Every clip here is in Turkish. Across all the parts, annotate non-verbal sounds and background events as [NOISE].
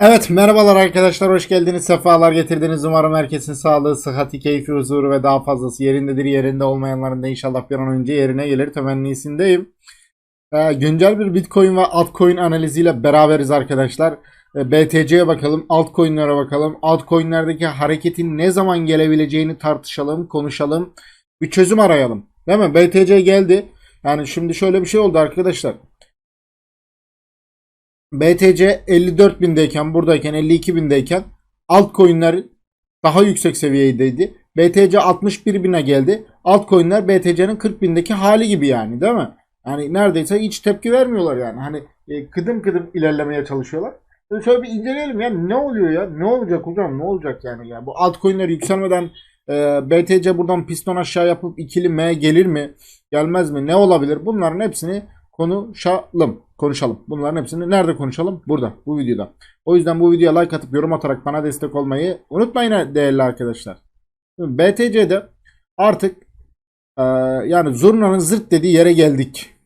Evet merhabalar arkadaşlar hoş geldiniz sefalar getirdiniz umarım herkesin sağlığı sıhhati keyfi huzuru ve daha fazlası yerindedir yerinde olmayanların da inşallah bir an önce yerine gelir temennisindeyim. Ee, güncel bir bitcoin ve altcoin analiziyle beraberiz arkadaşlar. Ee, BTC'ye bakalım altcoin'lere bakalım altcoin'lerdeki hareketin ne zaman gelebileceğini tartışalım konuşalım bir çözüm arayalım değil mi BTC geldi yani şimdi şöyle bir şey oldu arkadaşlar. BTC 54.000'deyken buradayken 52.000'deyken altcoin'ler daha yüksek seviyedeydi. BTC 61.000'e geldi. Altcoin'ler BTC'nin 40.000'deki hali gibi yani değil mi? Yani neredeyse hiç tepki vermiyorlar yani. Hani e, kıdım kıdım ilerlemeye çalışıyorlar. Şimdi şöyle bir inceleyelim ya ne oluyor ya? Ne olacak hocam? Ne olacak yani ya? Bu altcoin'ler yükselmeden e, BTC buradan piston aşağı yapıp ikili M gelir mi? Gelmez mi? Ne olabilir? Bunların hepsini konuşalım. Konuşalım. Bunların hepsini nerede konuşalım? Burada. Bu videoda. O yüzden bu videoya like atıp yorum atarak bana destek olmayı unutmayın değerli arkadaşlar. BTC'de artık e, yani zurnanın zırt dediği yere geldik.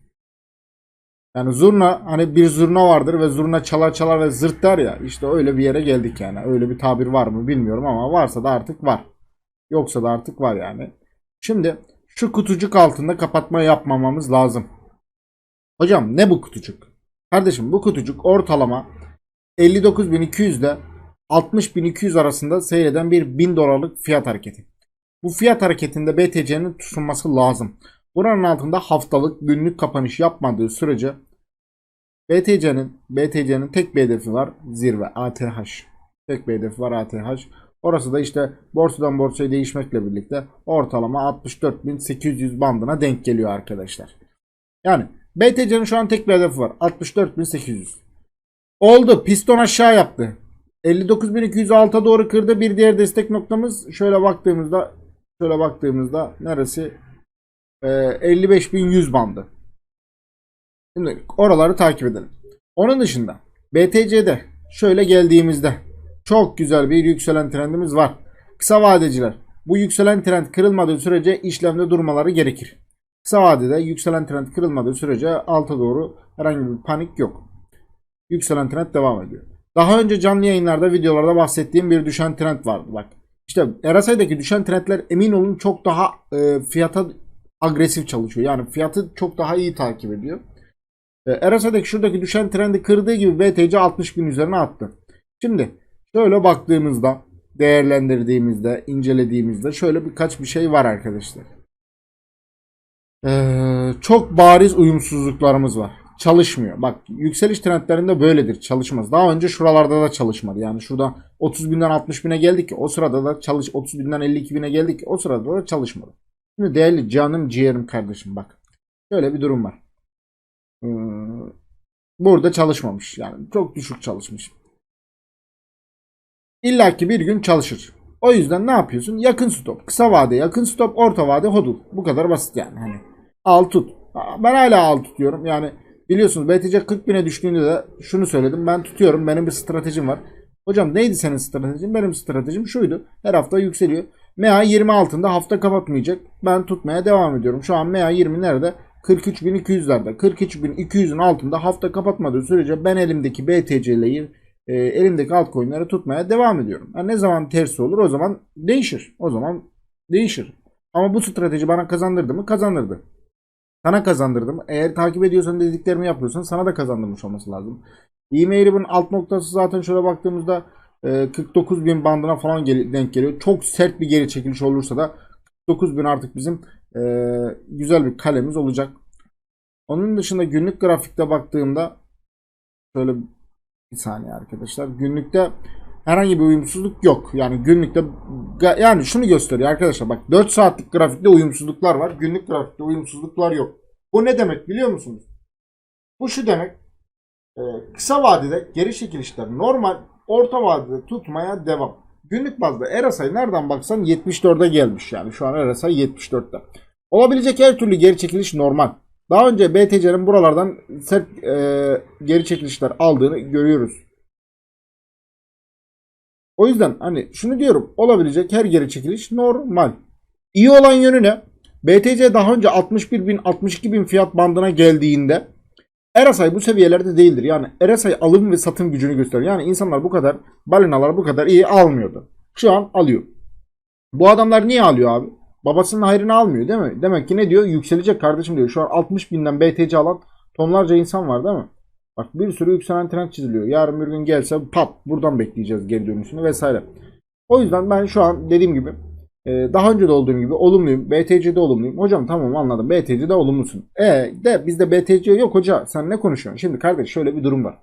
Yani zurna hani bir zurna vardır ve zurna çalar çalar ve zırt der ya işte öyle bir yere geldik yani. Öyle bir tabir var mı bilmiyorum ama varsa da artık var. Yoksa da artık var yani. Şimdi şu kutucuk altında kapatma yapmamamız lazım. Hocam ne bu kutucuk? Kardeşim bu kutucuk ortalama 59.200 ile 60.200 arasında seyreden bir 1000 dolarlık fiyat hareketi. Bu fiyat hareketinde BTC'nin tutunması lazım. Buranın altında haftalık günlük kapanış yapmadığı sürece BTC'nin BTC'nin tek bir hedefi var zirve ATH. Tek bir hedefi var ATH. Orası da işte borsadan borsaya değişmekle birlikte ortalama 64.800 bandına denk geliyor arkadaşlar. Yani BTC'nin şu an tek bir hedefi var. 64.800. Oldu. Piston aşağı yaptı. 59.206'a doğru kırdı. Bir diğer destek noktamız şöyle baktığımızda şöyle baktığımızda neresi? Ee, 55.100 bandı. Şimdi oraları takip edelim. Onun dışında BTC'de şöyle geldiğimizde çok güzel bir yükselen trendimiz var. Kısa vadeciler bu yükselen trend kırılmadığı sürece işlemde durmaları gerekir. Kısa vadede yükselen trend kırılmadığı sürece alta doğru herhangi bir panik yok. Yükselen trend devam ediyor. Daha önce canlı yayınlarda videolarda bahsettiğim bir düşen trend vardı bak. İşte RSI'deki düşen trendler emin olun çok daha e, fiyata agresif çalışıyor. Yani fiyatı çok daha iyi takip ediyor. E, RSI'deki şuradaki düşen trendi kırdığı gibi BTC 60 bin üzerine attı. Şimdi şöyle baktığımızda değerlendirdiğimizde incelediğimizde şöyle birkaç bir şey var arkadaşlar. Ee, çok bariz uyumsuzluklarımız var. Çalışmıyor. Bak yükseliş trendlerinde böyledir. Çalışmaz. Daha önce şuralarda da çalışmadı. Yani şurada 30 binden 60 bine geldik ki o sırada da çalış 30 binden 52 bine geldik ki o sırada da çalışmadı. Şimdi değerli canım ciğerim kardeşim bak. Şöyle bir durum var. Ee, burada çalışmamış. Yani çok düşük çalışmış. İlla ki bir gün çalışır. O yüzden ne yapıyorsun? Yakın stop. Kısa vade yakın stop. Orta vade hodl. Bu kadar basit yani. Hani al tut. Ben hala al tutuyorum. Yani biliyorsunuz BTC 40 bine düştüğünde de şunu söyledim. Ben tutuyorum. Benim bir stratejim var. Hocam neydi senin stratejin? Benim stratejim şuydu. Her hafta yükseliyor. MA 20 altında hafta kapatmayacak. Ben tutmaya devam ediyorum. Şu an MA 20 nerede? 43.200'lerde. 43.200'ün altında hafta kapatmadığı sürece ben elimdeki BTC'leyi e, elimdeki altcoin'leri tutmaya devam ediyorum. Yani ne zaman tersi olur o zaman değişir. O zaman değişir. Ama bu strateji bana kazandırdı mı? Kazandırdı. Sana kazandırdı mı? Eğer takip ediyorsan dediklerimi yapıyorsan sana da kazandırmış olması lazım. E-mail'imin alt noktası zaten şöyle baktığımızda e, 49 bin bandına falan denk geliyor. Çok sert bir geri çekiliş olursa da 49 bin artık bizim e, güzel bir kalemiz olacak. Onun dışında günlük grafikte baktığımda şöyle bir saniye arkadaşlar. Günlükte herhangi bir uyumsuzluk yok. Yani günlükte yani şunu gösteriyor arkadaşlar bak 4 saatlik grafikte uyumsuzluklar var. Günlük grafikte uyumsuzluklar yok. Bu ne demek biliyor musunuz? Bu şu demek. e, kısa vadede geri çekilişler normal, orta vadede tutmaya devam. Günlük bazda RSI nereden baksan 74'e gelmiş yani. Şu an RSI 74'te. Olabilecek her türlü geri çekiliş normal. Daha önce BTC'nin buralardan sert e, geri çekilişler aldığını görüyoruz. O yüzden hani şunu diyorum olabilecek her geri çekiliş normal. İyi olan yönü ne? BTC daha önce 61 bin 62 bin fiyat bandına geldiğinde RSI bu seviyelerde değildir. Yani RSI alım ve satım gücünü gösteriyor. Yani insanlar bu kadar balinalar bu kadar iyi almıyordu. Şu an alıyor. Bu adamlar niye alıyor abi? Babasının hayrını almıyor değil mi? Demek ki ne diyor? Yükselecek kardeşim diyor. Şu an 60 binden BTC alan tonlarca insan var değil mi? Bak bir sürü yükselen trend çiziliyor. Yarın bir gün gelse pat buradan bekleyeceğiz geri dönüşünü vesaire. O yüzden ben şu an dediğim gibi e, daha önce de olduğum gibi olumluyum. BTC'de olumluyum. Hocam tamam anladım. BTC'de olumlusun. E de bizde BTC yok hoca. Sen ne konuşuyorsun? Şimdi kardeş şöyle bir durum var.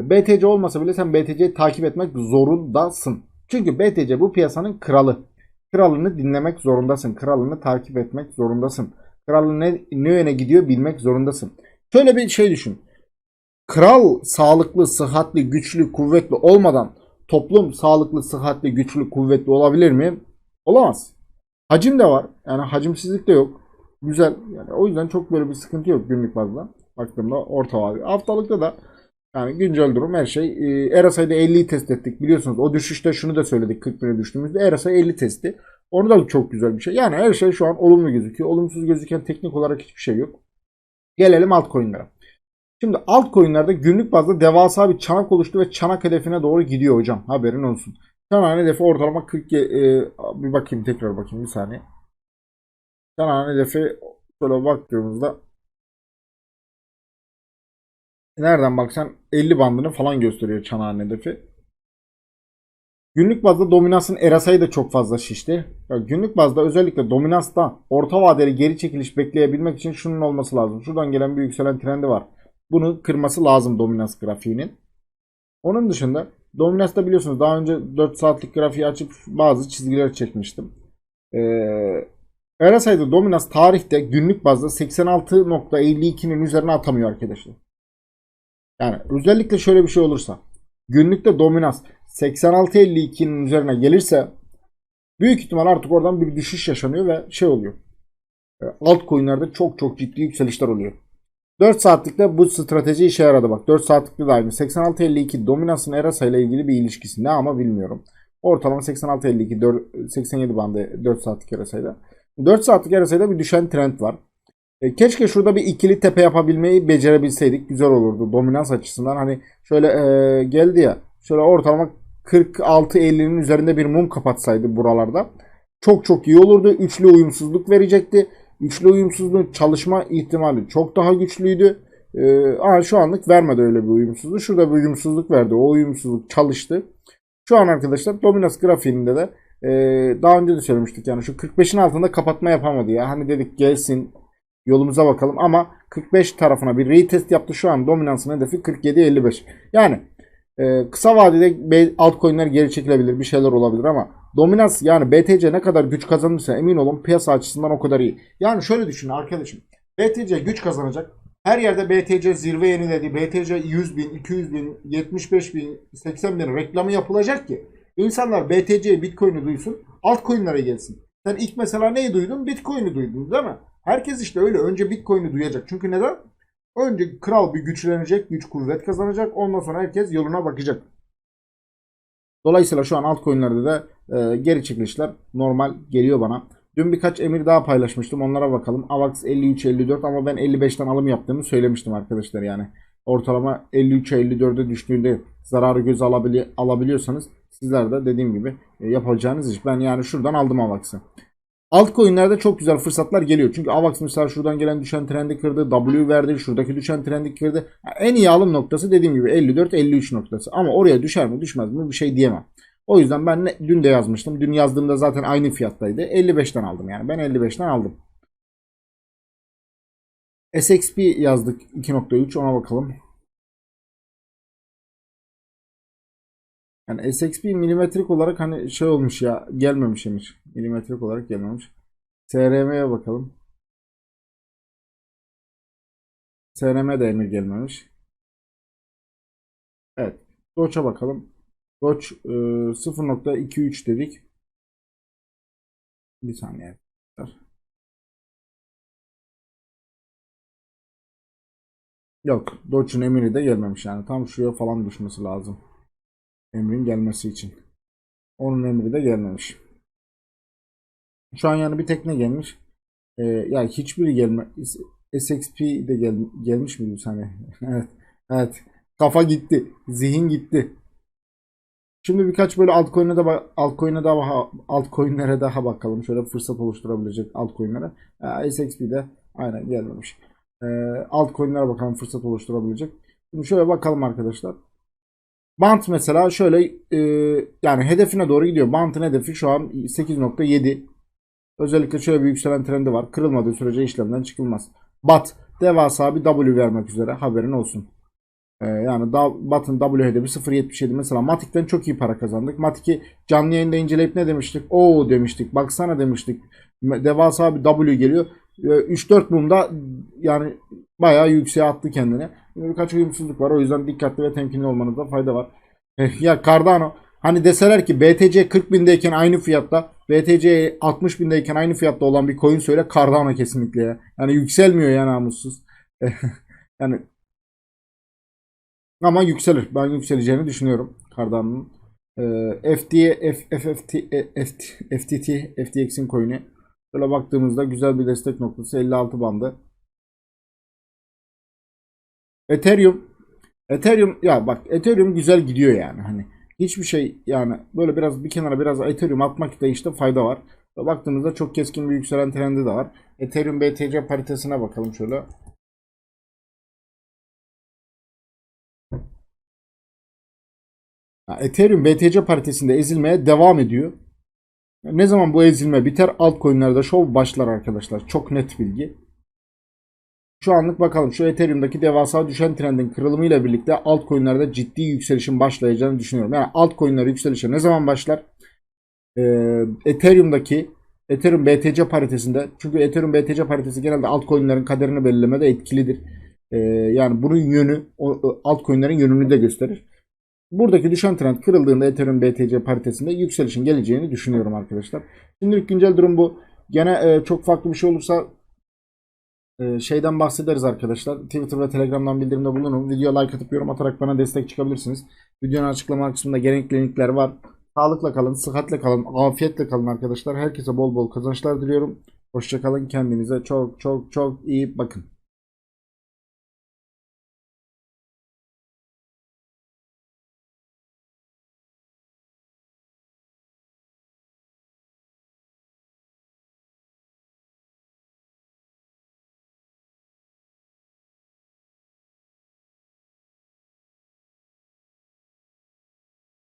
BTC olmasa bile sen BTC'yi takip etmek zorundasın. Çünkü BTC bu piyasanın kralı. Kralını dinlemek zorundasın. Kralını takip etmek zorundasın. Kralın ne, ne yöne gidiyor bilmek zorundasın. Şöyle bir şey düşün. Kral sağlıklı, sıhhatli, güçlü, kuvvetli olmadan toplum sağlıklı, sıhhatli, güçlü, kuvvetli olabilir mi? Olamaz. Hacim de var. Yani hacimsizlik de yok. Güzel. Yani o yüzden çok böyle bir sıkıntı yok günlük bazda. Baktığımda orta vade. Haftalıkta da yani güncel durum her şey. E, RSI'de 50'yi test ettik. Biliyorsunuz o düşüşte şunu da söyledik 40 bine düştüğümüzde. RSI 50 testi. Onu da çok güzel bir şey. Yani her şey şu an olumlu gözüküyor. Olumsuz gözüken teknik olarak hiçbir şey yok. Gelelim altcoin'lere. Şimdi altcoin'lerde günlük bazda devasa bir çanak oluştu ve çanak hedefine doğru gidiyor hocam. Haberin olsun. Çanağın hedefi ortalama 40 e, bir bakayım tekrar bakayım bir saniye. Çanağın hedefi şöyle baktığımızda nereden baksan 50 bandını falan gösteriyor çanağın hedefi. Günlük bazda dominansın RSI'yi da çok fazla şişti. Ya günlük bazda özellikle dominansta orta vadeli geri çekiliş bekleyebilmek için şunun olması lazım. Şuradan gelen bir yükselen trendi var. Bunu kırması lazım dominans grafiğinin. Onun dışında dominansta biliyorsunuz daha önce 4 saatlik grafiği açıp bazı çizgiler çekmiştim. Ee, RSI'de dominans tarihte günlük bazda 86.52'nin üzerine atamıyor arkadaşlar. Yani özellikle şöyle bir şey olursa günlükte dominans 86.52'nin üzerine gelirse büyük ihtimal artık oradan bir düşüş yaşanıyor ve şey oluyor. E, altcoin'lerde çok çok ciddi yükselişler oluyor. 4 saatlikte bu strateji işe yaradı bak. 4 saatlikte de aynı. 86.52 dominansın RSI ile ilgili bir ilişkisi ne ama bilmiyorum. Ortalama 86.52 87 bandı 4 saatlik RSI'de. 4 saatlik RSI'de bir düşen trend var. E, keşke şurada bir ikili tepe yapabilmeyi becerebilseydik. Güzel olurdu dominans açısından. Hani şöyle e, geldi ya. Şöyle ortalama 46-50'nin üzerinde bir mum kapatsaydı buralarda. Çok çok iyi olurdu. Üçlü uyumsuzluk verecekti. Üçlü uyumsuzluğun çalışma ihtimali çok daha güçlüydü. Ee, ama şu anlık vermedi öyle bir uyumsuzluk. Şurada bir uyumsuzluk verdi. O uyumsuzluk çalıştı. Şu an arkadaşlar dominans grafiğinde de e, daha önce de söylemiştik yani şu 45'in altında kapatma yapamadı ya. Hani dedik gelsin yolumuza bakalım ama 45 tarafına bir retest yaptı. Şu an dominansın hedefi 47-55. Yani e, kısa vadede altcoin'ler geri çekilebilir bir şeyler olabilir ama dominans yani BTC ne kadar güç kazanırsa emin olun piyasa açısından o kadar iyi. Yani şöyle düşünün arkadaşım. BTC güç kazanacak. Her yerde BTC zirve yeniledi. BTC 100 bin, 200 bin, 75 bin, 80 bin reklamı yapılacak ki insanlar BTC Bitcoin'i duysun altcoin'lere gelsin. Sen ilk mesela neyi duydun? Bitcoin'i duydun değil mi? Herkes işte öyle önce Bitcoin'i duyacak. Çünkü neden? Önce kral bir güçlenecek, güç kuvvet kazanacak. Ondan sonra herkes yoluna bakacak. Dolayısıyla şu an altcoin'lerde de e, geri çekilişler normal geliyor bana. Dün birkaç emir daha paylaşmıştım. Onlara bakalım. AVAX 53-54 ama ben 55'ten alım yaptığımı söylemiştim arkadaşlar yani. Ortalama 53-54'e düştüğünde zararı göze alabili alabiliyorsanız sizler de dediğim gibi e, yapacağınız iş. Ben yani şuradan aldım AVAX'ı. Altcoin'lerde çok güzel fırsatlar geliyor. Çünkü AVAX mesela şuradan gelen düşen trendi kırdı. W verdi. Şuradaki düşen trendi kırdı. En iyi alım noktası dediğim gibi 54-53 noktası. Ama oraya düşer mi düşmez mi bir şey diyemem. O yüzden ben ne, dün de yazmıştım. Dün yazdığımda zaten aynı fiyattaydı. 55'ten aldım yani. Ben 55'ten aldım. SXP yazdık 2.3 ona bakalım. Yani SXP milimetrik olarak hani şey olmuş ya gelmemiş demiş. Milimetrik olarak gelmemiş. SRM'ye bakalım. SRM de emir gelmemiş. Evet. Doç'a bakalım. Doç e, 0.23 dedik. Bir saniye. Yok. Doç'un emiri de gelmemiş yani. Tam şuraya falan düşmesi lazım. Emrin gelmesi için. Onun emri de gelmemiş. Şu an yani bir tekne gelmiş. Ee, yani hiçbiri gelme SXP de gel, gelmiş miydi saniye? [LAUGHS] evet. Evet. Kafa gitti. Zihin gitti. Şimdi birkaç böyle altcoin'e de altcoin'e daha altcoin'lere daha bakalım. Şöyle fırsat oluşturabilecek altcoin'lere. Ha, SXP de aynen gelmemiş. Ee, altcoin'lere bakalım fırsat oluşturabilecek. Şimdi şöyle bakalım arkadaşlar. Bant mesela şöyle e, yani hedefine doğru gidiyor. Bant'ın hedefi şu an 8.7. Özellikle şöyle bir yükselen trendi var. Kırılmadığı sürece işlemden çıkılmaz. Bat devasa bir W vermek üzere haberin olsun. Ee, yani Bat'ın W hedefi 0.77 mesela Matik'ten çok iyi para kazandık. Matik'i canlı yayında inceleyip ne demiştik? Oo demiştik. Baksana demiştik. Devasa bir W geliyor. Ee, 3-4 mumda yani bayağı yükseğe attı kendini. Birkaç uyumsuzluk var. O yüzden dikkatli ve temkinli olmanızda fayda var. Eh, ya Cardano hani deseler ki BTC 40 bindeyken aynı fiyatta BTC 60 bindeyken aynı fiyatta olan bir coin söyle Cardano kesinlikle ya. Yani yükselmiyor ya namussuz. [LAUGHS] yani ama yükselir. Ben yükseleceğini düşünüyorum Cardano'nun. Ee, FT, F, FFT, e, FT, FTT, FTX'in coin'i. Böyle baktığımızda güzel bir destek noktası 56 bandı. Ethereum Ethereum ya bak Ethereum güzel gidiyor yani hani hiçbir şey yani böyle biraz bir kenara biraz Ethereum atmak da işte fayda var. Baktığımızda çok keskin bir yükselen trendi de var. Ethereum BTC paritesine bakalım şöyle. Ethereum BTC paritesinde ezilmeye devam ediyor. Ne zaman bu ezilme biter altcoin'lerde şov başlar arkadaşlar. Çok net bilgi. Şu anlık bakalım şu Ethereum'daki devasa düşen trendin kırılımıyla birlikte altcoin'lerde ciddi yükselişin başlayacağını düşünüyorum. Yani altcoin'ler yükselişe ne zaman başlar? Ee, Ethereum'daki Ethereum BTC paritesinde çünkü Ethereum BTC paritesi genelde altcoin'lerin kaderini belirlemede etkilidir. Ee, yani bunun yönü altcoin'lerin yönünü de gösterir. Buradaki düşen trend kırıldığında Ethereum BTC paritesinde yükselişin geleceğini düşünüyorum arkadaşlar. Şimdilik güncel durum bu. Gene e, çok farklı bir şey olursa e, şeyden bahsederiz arkadaşlar. Twitter ve Telegram'dan bildirimde bulunun. Video like atıp yorum atarak bana destek çıkabilirsiniz. Videonun açıklama kısmında gerekli linkler var. Sağlıkla kalın, sıhhatle kalın, afiyetle kalın arkadaşlar. Herkese bol bol kazançlar diliyorum. Hoşçakalın. Kendinize çok çok çok iyi bakın.